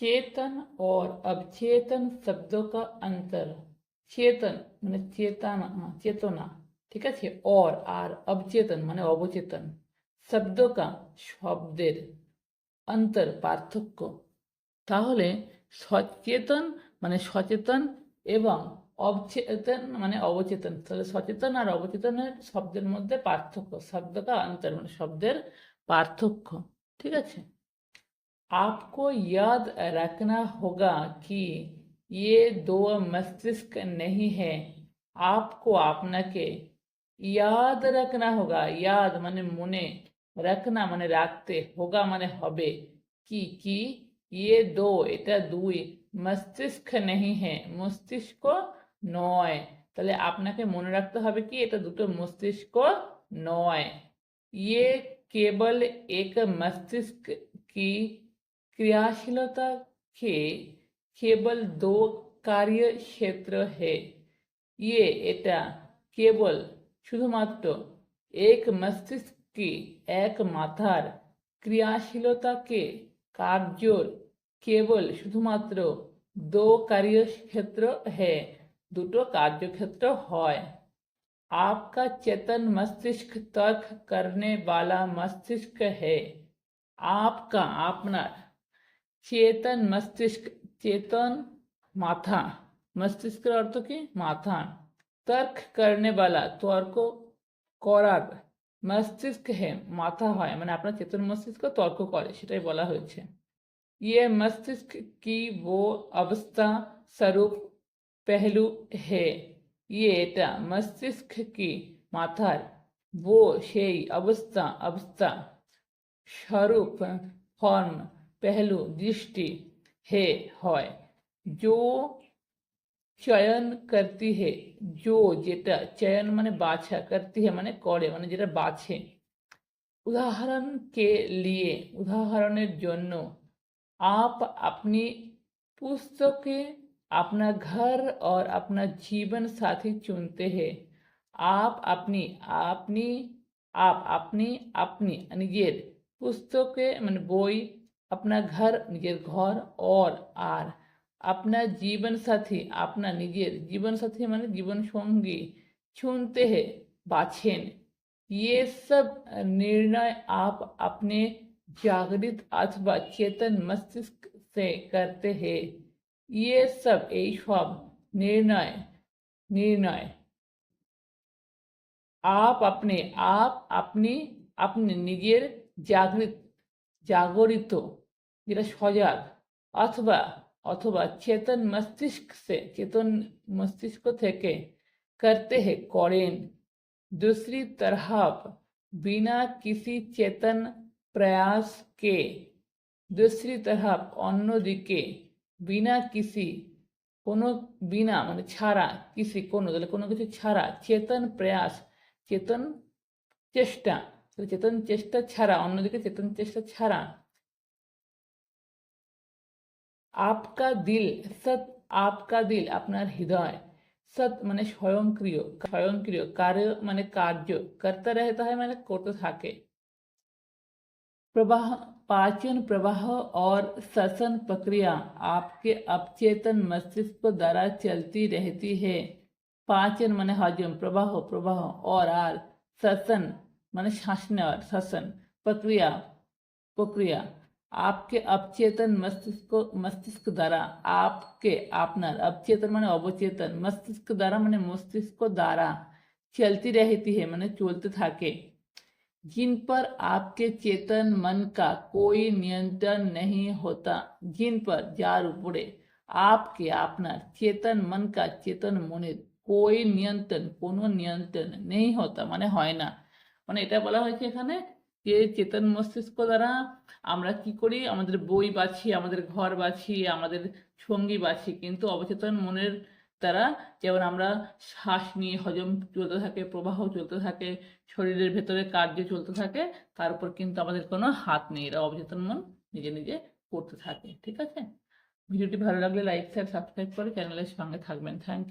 चेतन और अवचेतन शब्दों का अंतर চেতন মানে চেতনা চেতনা ঠিক আছে অর আর অবচেতন মানে অবচেতন শব্দ কা শব্দের অন্তর পার্থক্য তাহলে সচেতন মানে সচেতন এবং অবচেতন মানে অবচেতন তাহলে সচেতন আর অবচেতনের শব্দের মধ্যে পার্থক্য শব্দ কা অন্তর মানে শব্দের পার্থক্য ঠিক আছে आपको याद रखना होगा कि ये दो मस्तिष्क नहीं है आपको আপনাকে ইয়াদ রাখনা হোগা ইয়াদ মানে মনে রাখনা মানে রাখতে হোগা মানে হবে কি কি ইয়ে দো এটা দুই মস্তিষ্ক নেই হ্যাঁ মস্তিষ্ক নয় তাহলে আপনাকে মনে রাখতে হবে কি এটা দুটো মস্তিষ্ক নয় ইয়ে কেবল এক মস্তিষ্ক কি क्रियाशीलता के केवल दो कार्य क्षेत्र है ये এটা কেবল শুধুমাত্র এক মস্তিষ্ক কি এক মাথার ক্রিয়াশীলতাকে কার্যর কেবল শুধুমাত্র দো कार्यक्षेत्र है দুটো কার্যক্ষেত্র হয় आपका चेतन मस्तिष्क तर्क करने वाला मस्तिष्क है आपका আপনার চেতন মস্তিষ্ক চেতন মাথা মস্তিষ্কের অর্থ কি মাথা তর্ক করনে বালা তর্ক করার মস্তিষ্ক হে মাথা হয় মানে আপনার চেতন মস্তিষ্ক তর্ক করে সেটাই বলা হয়েছে ইয়ে মস্তিষ্ক কি वो অবস্থা স্বরূপ পেহলু হে ইয়ে এটা মস্তিষ্ক কি মাথার वो সেই অবস্থা অবস্থা স্বরূপ ফর্ম पहलू दृष्टि है হয় जो চয়ন করতি হে जो যেটা চয়ন মানে বাছা করতি হে মানে করে মানে যেটা বাছে উদাহরণ কে লিয়ে উদাহরণের জন্য आप अपनी पुस्तके अपना घर और अपना जीवन साथी चुनते हैं आप अपनी अपनी आप अपनी अपनी নিজের পুস্তকে মানে বই अपना घर নিজের ঘর और আর अपना जीवन साथी अपना নিজের জীবন সাথী মানে জীবন সঙ্গী चुनते हैं বাছেন ये सब निर्णय आप अपने जागृत अथवा चेतन मस्तिष्क से करते हैं ये सब এই সব নির্ণয় নির্ণয় आप अपने आप अपनी अपने নিজের জাগৃত জাগরিত যেটা সজাগ অথবা অথবা চেতন মস্তিষ্ক সে চেতন মস্তিষ্ক থেকে করতে হে করেন दूसरी तरफ बिना किसी चेतन प्रयास के दूसरी तरफ অন্যদিকে বিনা কিসি কোনো বিনা মানে ছাড়া কিসি কোনো তাহলে কোনো কিছু ছাড়া চেতন প্রয়াস চেতন চেষ্টা চেতন চেষ্টা ছাড়া অন্যদিকে চেতন চেষ্টা ছাড়া आपका দিল সত আপকা দিল আপনার হৃদয় स्वयं মানে স্বয়ংক্রিয় স্বয়ংক্রিয় কার্য মানে কার্য করতে रहता है মানে করতে থাকে प्रवाह, पाचन प्रवाह और श्वसन प्रक्रिया आपके अवचेतन मस्तिष्क द्वारा चलती रहती है। पाचन मन हजम, प्रवाह प्रवाह और आर, श्वसन मन शासन श्वसन प्रक्रिया प्रक्रिया। आपके अवचेतन मस्तिष्क को मस्तिष्क द्वारा, आपके अपना अवचेतन माने अवचेतन, मस्तिष्क द्वारा माने मस्तिष्क द्वारा चलती रहती है, माने चलते थके। जिन पर आपके चेतन मन का कोई नियंत्रण नहीं होता, जिन पर जार उपड़े आपके अपना चेतन मन का चेतन मन कोई नियंत्रण नियंत्रण नहीं होता, माने है ना। যে চেতন মস্তিষ্ক দ্বারা আমরা কি করি? আমাদের বই বাছি, আমাদের ঘর বাছি, আমাদের সঙ্গী বাছি। কিন্তু অবচেতন মনের দ্বারা যেমন আমরা শ্বাস নিয়ে হজম চলতে থাকে, প্রবাহ চলতে থাকে, শরীরের ভেতরে কার্য চলতে থাকে, তার উপর কিন্তু আমাদের কোনো হাত নেই। এরা অবচেতন মন নিজে নিজে করতে থাকে। ঠিক আছে? ভিডিওটি ভালো লাগলে লাইক শেয়ার সাবস্ক্রাইব করে চ্যানেলের সঙ্গে থাকবেন। থ্যাংক